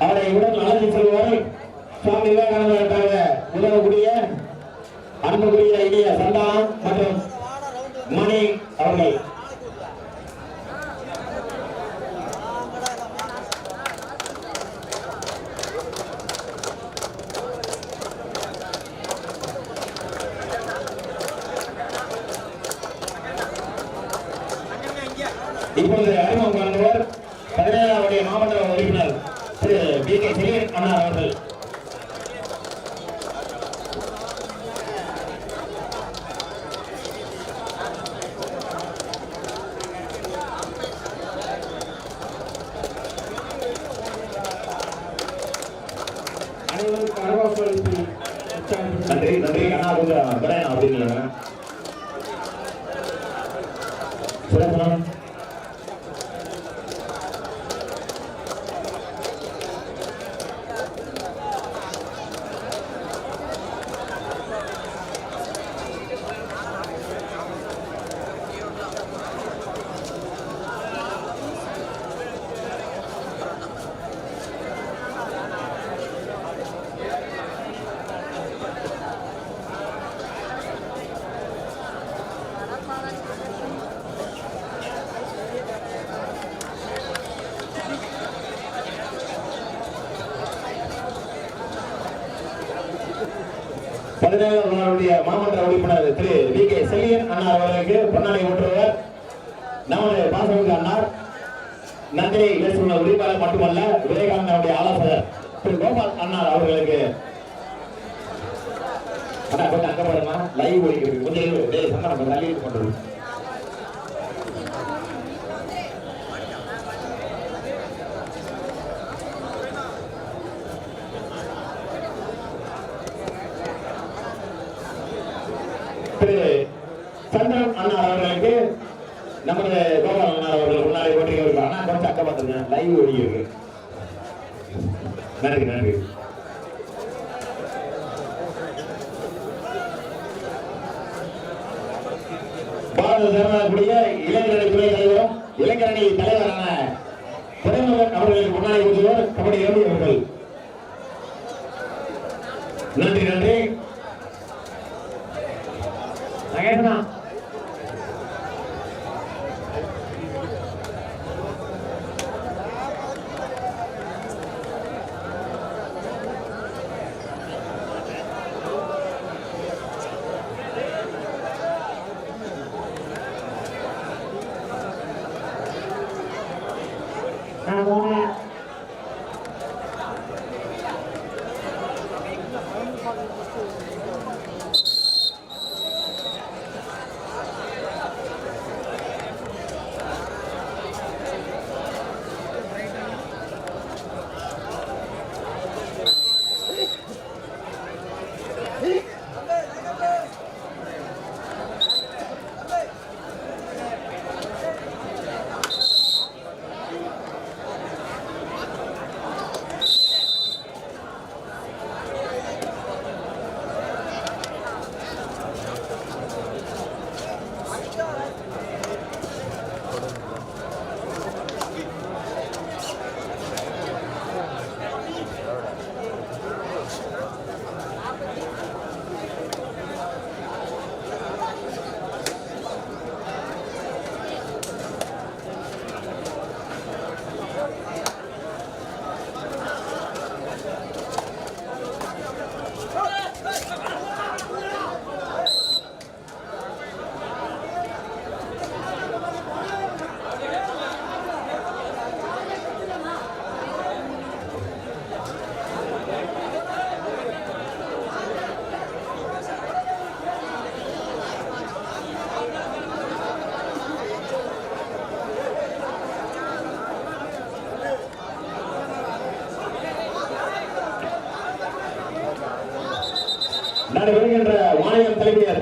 அவரை உடன் அழைத்து செல்வார் சுவாமி விவேகானந்தருக்காக உதவக்கூடிய அன்புக்குரிய இனிய சந்தானம் மற்றும் மணி அவர்கள். இப்பொழுது அறிமுகம் காண்பவர் பதினேழாவுடைய மாவட்ட உறுப்பினர் திரு பி கே செலியன் அண்ணா அவர்கள் அனைவருக்கும் அரவாசலித்து உற்சாகப்படுத்த நன்றி நன்றி அண்ணா கொஞ்சம் விடையா அப்படின்னு சிறப்பு பதினேழாம் நாளுடைய மாமன்ற உறுப்பினர் திரு வி கே செல்லியன் அண்ணா அவர்களுக்கு பொன்னாடை ஊற்றுவர். நமது பாசமிகு அண்ணார் நன்றி இயேசுள்ள உரிமையாளர் மட்டுமல்ல விவேகானந்தனுடைய ஆலோசகர் திரு கோபால் அண்ணார் அவர்களுக்கு. அண்ணா கொஞ்சம் அங்க பாருங்க லைவ் ஒழிக்கிறது கொஞ்சம் இரு. சந்தனம் தள்ளி கொண்டு வரு. திரு சந்திரன் அண்ணா அவர்களுக்கு நமது கோபால் அவர்கள் முன்னாலே ஓட்டிக்க இருக்காங்க ஆனால் கொஞ்சம் அக்கம் பார்த்துருக்கேன் லைவ் ஓடி இருக்கு. நன்றி நன்றி. பாரத ஜனதாவுடைய இளைஞரணி துறை தலைவரும் இளைஞரணி தலைவரான துறைமுகன் அவர்களுக்கு முன்னாடி ஊற்றுவர் கபடி ரவி அவர்கள் 二公斤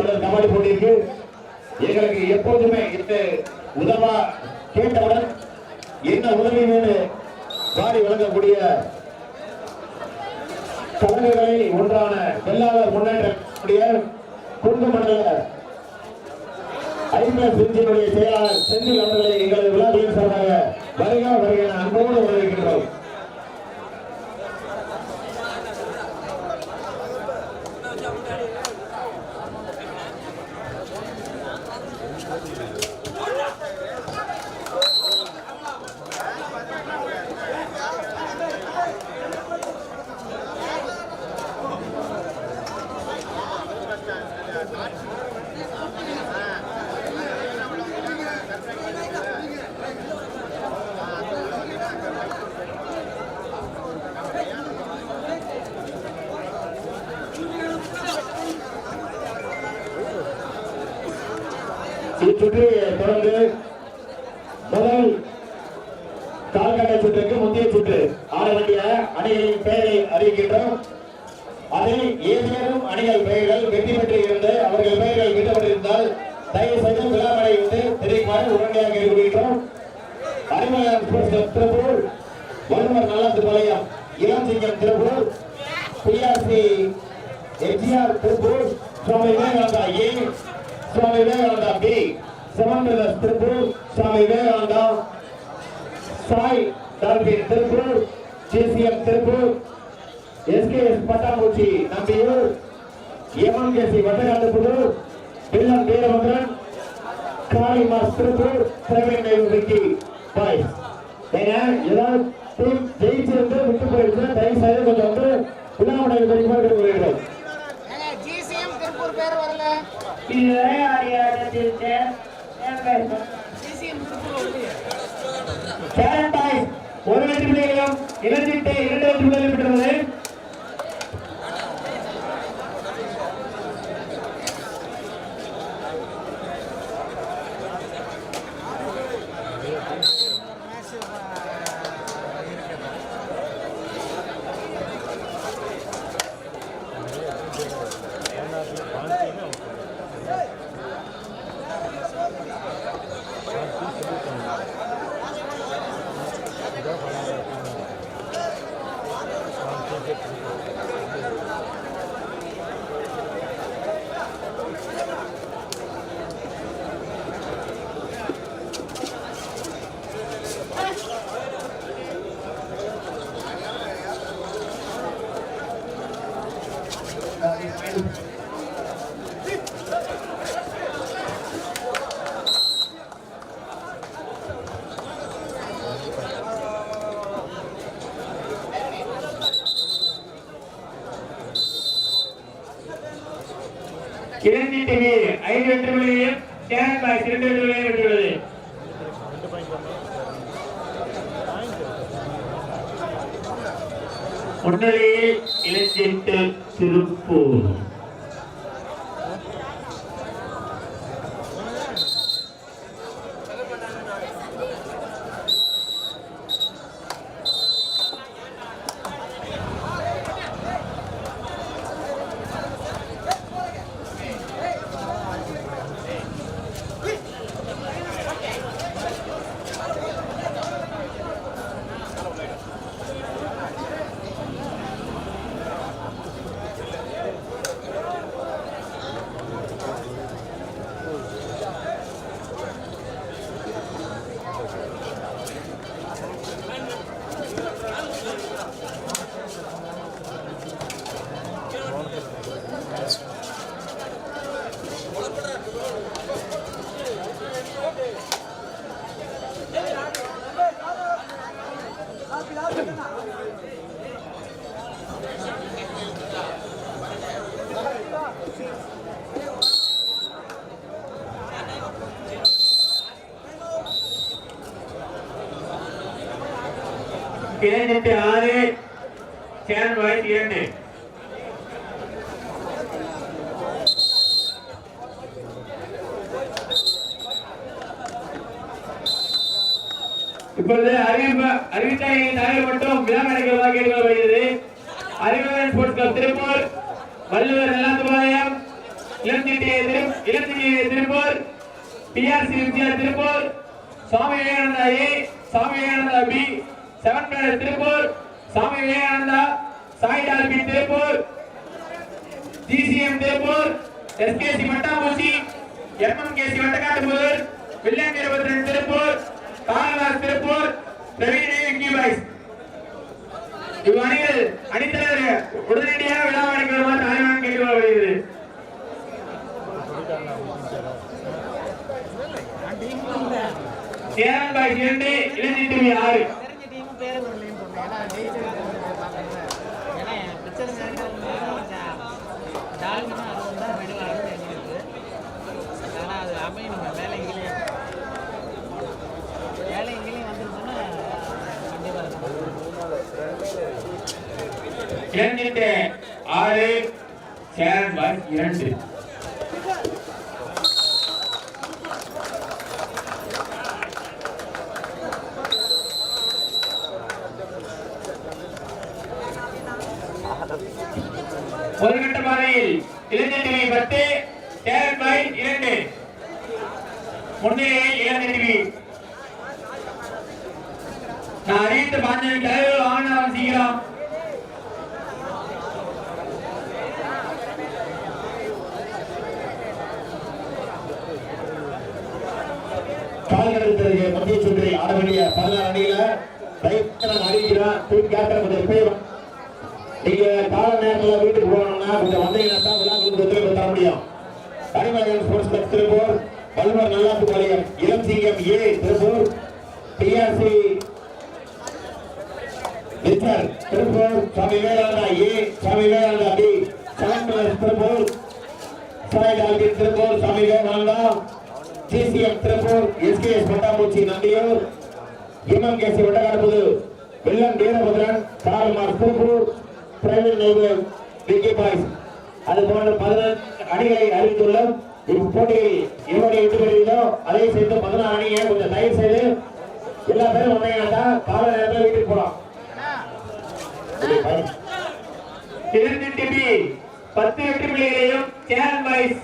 தொடர் கபாடி போட்டிக்கு எங்களுக்கு எப்போதுமே இந்த உதவா கேட்டவுடன் என்ன உதவி வேணும் பாடி வழங்கக்கூடிய கழகங்களில் ஒன்றான வெள்ளாளர் முன்னேற்றக்கூடிய குண்டு மண்டல ஐபிஎஸ் பிரிஞ்சினுடைய செயலாளர் செந்தில் அவர்களை எங்களது விழாவின் சார்பாக வருக வருக அன்போடு வரவேற்கின்றோம். இச்சுற்றியை தொடர்ந்து முதல் கால்கட்டை சுற்றுக்கு முந்தைய சுற்று. ஆட வேண்டிய அணிகளின் பெயர் அறிவிக்கின்றோம் அதில் ஏதேனும் அணிகள் பெயர்கள் வெற்றி பெற்று இருந்து அவர்கள் பெயர்கள் விடப்பட்டிருந்தால் தயவு செய்து விழாமடை வந்து தெரிவிக்குமாறு உடனடியாக கேட்டுக்கொள்கின்றோம் அறிமுகம் ஸ்போர்ட்ஸ் கிளப் திருப்பூர். வல்லுநர் நல்லாத்து பாளையம். இளஞ்சிங்கம் Tiruppur. PRC MGR Tiruppur. Swami Vivekananda A. Swami Vivekananda B. Seven brothers Tiruppur. Swami Vivekananda Sai dolphin Tiruppur. JCM Tiruppur. SKS பட்டாம்பூச்சி நம்பியூர். எம்எம்கேசி வட்டகாட்டுப்புதூர் பில்லம் வீரபத்ரன். காளி மாஸ் திருப்பூர். பிரவீன் நெய்வு விக்கி பாய்ஸ். ஏங்க ஏதாவது டீம் ஜெயிச்சிருந்து விட்டு போயிடுச்சு தயவு செய்து கொஞ்சம் வந்து விழாவுடைய வருகிறோம் திருப்பூர் பேர் வரல. இதுவரை ஆடிய ஆட்டத்தில் ஜிசிஎம் திருப்பூர் வரலையே. சேரன் பாய்ஸ் ஒரு வெற்றி இரண்டு வெற்றி புள்ளிகளையும் பெற்றுள்ளது இளஞ்சிட்டு டிவி ஐந்து வெற்றி புள்ளிகளையும் சேனல் பாய் இரண்டு வெற்றி புள்ளிகளையும் பெற்றுள்ளது முன்னிலையில் இளஞ்சிட்டு திருப்பூர் இளஞ்சிட்டு ஆறு. சேரன் பாய்ஸ் இரண்டு. இப்பொழுது அறிவிப்பு அறிவித்தாய் தகவல் விழா நடைபெறுவதாக கேட்டுக்கொள்ளப்படுகிறது Arivan sports club Tiruppur Valluvar Nallathupalayam இளஞ்சிட்டி Tiruppur PRC MGR Tiruppur Swami Vivekananda A Swami Vivekananda B seven brother Tiruppur Swami Vivekananda Sai dolphin Tiruppur GCM Tiruppur SKC மட்டாமூச்சி MMKC Vattakattupur William Veerabhadran Tiruppur காலதாஸ் திருப்பூர் இவ்வணியில் அணித்தலைவர் உடனடியாக விழா அடைக்க வருமாறு தாய்மான் கேட்டுக்கொள்ளப்படுகிறது சேரன் பாய் இரண்டு டிவி ஆறு டீமும் பேரு வரலைன்னு சொன்னேன் ஏன்னா ஜெயிச்சிருக்கிறது பார்க்கறேன் ஏன்னா என் பிக்சர் டால்மினா அது வந்து தான் மெடுவாக எங்களுக்கு ஆனால் அது அமையணும் வேலை இங்கேயே வேலை இங்கேயும் வந்துருச்சுன்னா கண்டிப்பாக இளஞ்சிட்டு ஆறு சேரன் பாய் இரண்டு. ஒதுக்கட்ட பாதையில் இளைஞர்களை பத்து சேரன் பாய் இரண்டு. முன்னிலையில் இளஞ்சட்டிவி நான் அறிவித்த பாஞ்சவி தலைவர் வாங்கினவன் சீக்கிரம். சுற்றில் வேண்டிய பதினாறு அணியில ரைத்தன் அறிவிக்கிறார் டீம் கேப்டன் கொஞ்சம் பேர் நீங்க கால நேரத்தில் வீட்டுக்கு போகணும்னா கொஞ்சம் வந்தீங்கன்னா தான் விழாக்களுக்கு ஒத்துழைப்பு தர முடியும். Kanimalaiyan sports club Tiruppur. பல்வர் நல்லாத்து வாரியம் இளம் சிங்கம் A Tiruppur TRC mister Tiruppur. Swami Vivekananda A Swami Vivekananda B. Seven Tiruppur. Sai Alvin Tiruppur. Swami Vivekananda. CCM Tiruppur. SKS பட்டாம்பூச்சி நந்தியூர். எம்எம்கேசி வட்டக்காரப்புது வெள்ளம் வீரபத்ரன் காரமார் திருப்பூர் பிரைவேட் நெய்வர் விக்கி பாய்ஸ். அது போன்ற பதினெட்டு அணிகளை அறிவித்துள்ளோம் இப்போட்டியில் எவ்வளவு வெற்றி பெறுகிறதோ அதை சேர்த்து பதினாறு அணியை கொஞ்சம் தயவு செய்து எல்லா பேரும் வந்தீங்கன்னா கால நேரத்தில் வீட்டுக்கு போலாம். இரண்டு டிபி பத்து வெற்றி புள்ளிகளையும் சேரன் பாய்ஸ்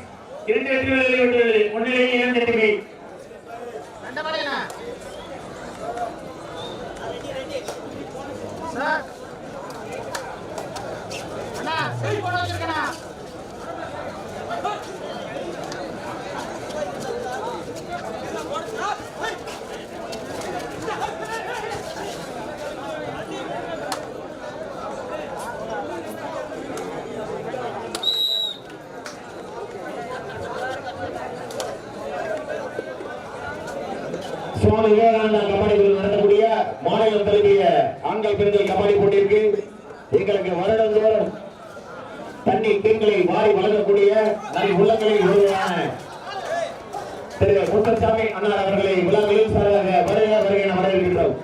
இரண்டு வெற்றி புள்ளிகளை. விட்டுள்ளது முன்னிலையில் இரண்டு டிபி சுவாமி விவேகானந்தா கபடி குழு நடத்தக்கூடிய மாநிலம் தழுவிய ஆண்கள் பெண்கள் கபடி போட்டியிருக்கு. எங்களுக்கு வருடந்தோறும் தண்ணி பெண்களை வாரி வழங்கக்கூடிய நம் உள்ளங்களில் ஒருவரான திரு முத்தசாமி அண்ணார் அவர்களை உலகில் சார்பாக வருக வருக என வரவேற்கின்றோம்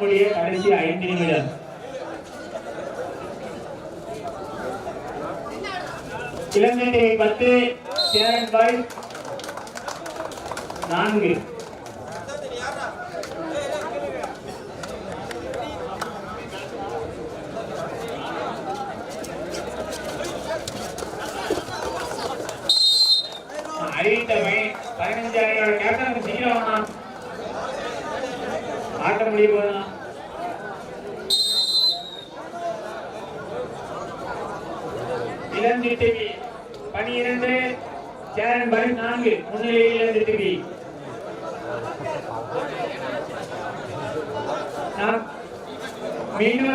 ஆட்டம் கடைசி ஐந்து நிமிடம். இளந்தட்டை பத்து சேரன் பாய் நான்கு. அறிவித்தவை பதினஞ்சு அணியோட கேப்டன் சீக்கிரம் ஆட்டம் போதும் இளஞ்சிட்டு பனிரெண்டு சேரன் பரி நான்கு முன்னிலையில் மீண்டும்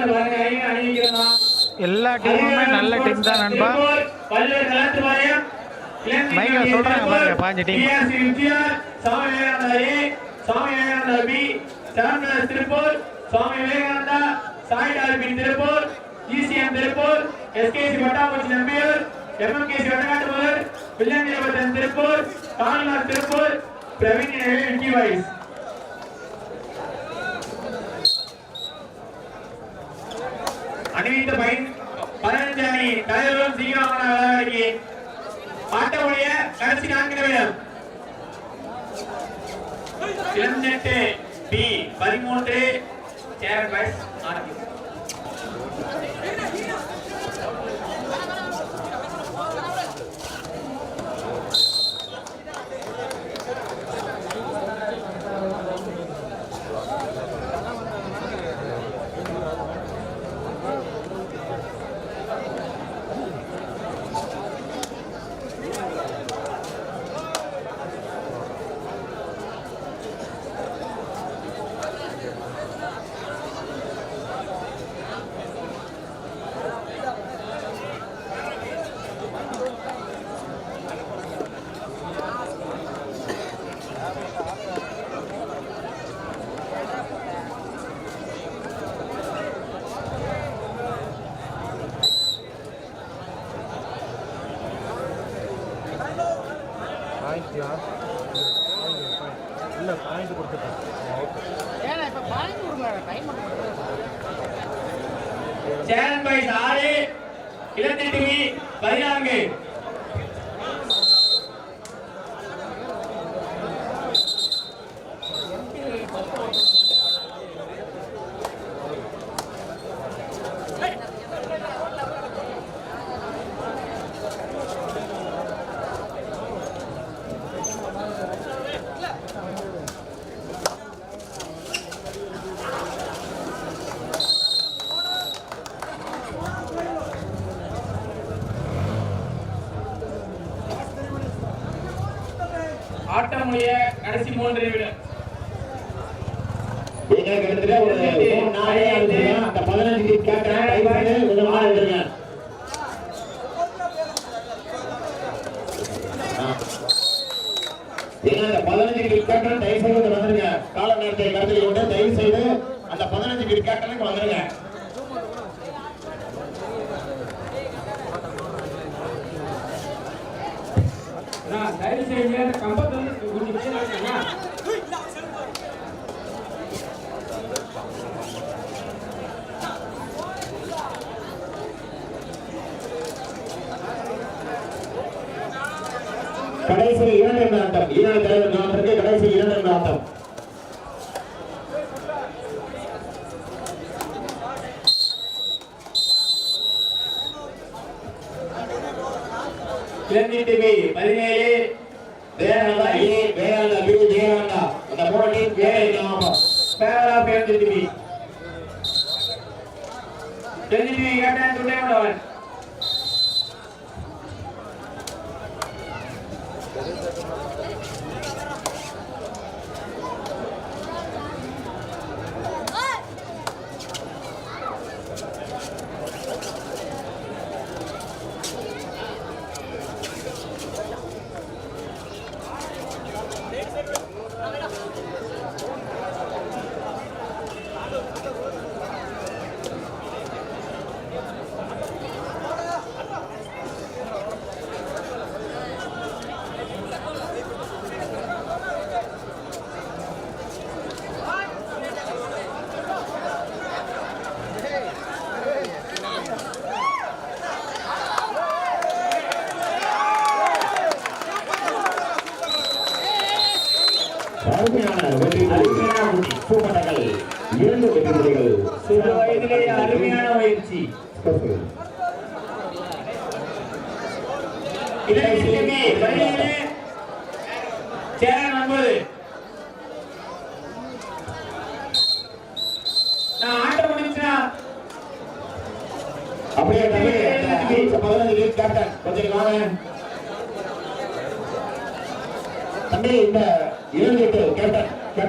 அணிவிக்கிறோமா? எல்லா டீமுமே நல்ல டீம் தான் நண்பா. பல்வேறு நலத்து வாரியம் மைக்ல சொல்றாங்க பாருங்க, பாஞ்சு Sami Sami Saminathan Tiruppur Swami Vivekananda Sai dolphin Tiruppur GCM Tiruppur SKC பட்டாம்பூச்சி நம்பியூர் எம்எம்கேசி வட்டக்காட்டுபவர் வில்லியந்திரபுரம் திருப்பூர் காணிமார் திருப்பூர் பிரவீன் எனவே விக்கி வாய்ஸ் அணிவித்த பயன் பதினஞ்சு அணி தலைவரும் சீக்கிரமான விளையாடி ஆட்டமுடைய கடைசி நான்கு நிமிடம். இளஞ்செட்டு பி பதிமூன்று சேரன் பாய்ஸ் ஆறு மூன்று நிமிடம் நீங்க கிட்டத்தட்ட ஒரு மூணு நாளே ஆகுதுங்க. அந்த பதினஞ்சு கிட் கேட்கறேன் கொஞ்சம் விடுங்க. அந்த பதினஞ்சு கிட் கேட்கறேன் தயவு செய்து வந்துருங்க. கால நேரத்தை கருத்தில் கொண்டு தயவு செய்து அந்த பதினஞ்சு கிட் வந்துருங்க. தயவு செய்து அந்த கம்பத்தை வந்து கொஞ்சம் கீழே வைக்கணும்னா. கடைசி இரண்டு ஆட்டம் ஈரான் தலைவர் நாட்டிற்கு கடைசி இரண்டு ஆட்டம் இளநீர் பி பதினேழு வேறாண்டா ஏ வேறாண்டா பி வேறாண்டா அந்த போட்டி வேற இல்லாம பேரா பேர் டிவி டிவி கேட்டான் துணை கொண்டவன் அருமையான வெற்றி. சூப்பர்கள் இரண்டு வெற்றி புள்ளிகள் சிறு அருமையான பயிற்சி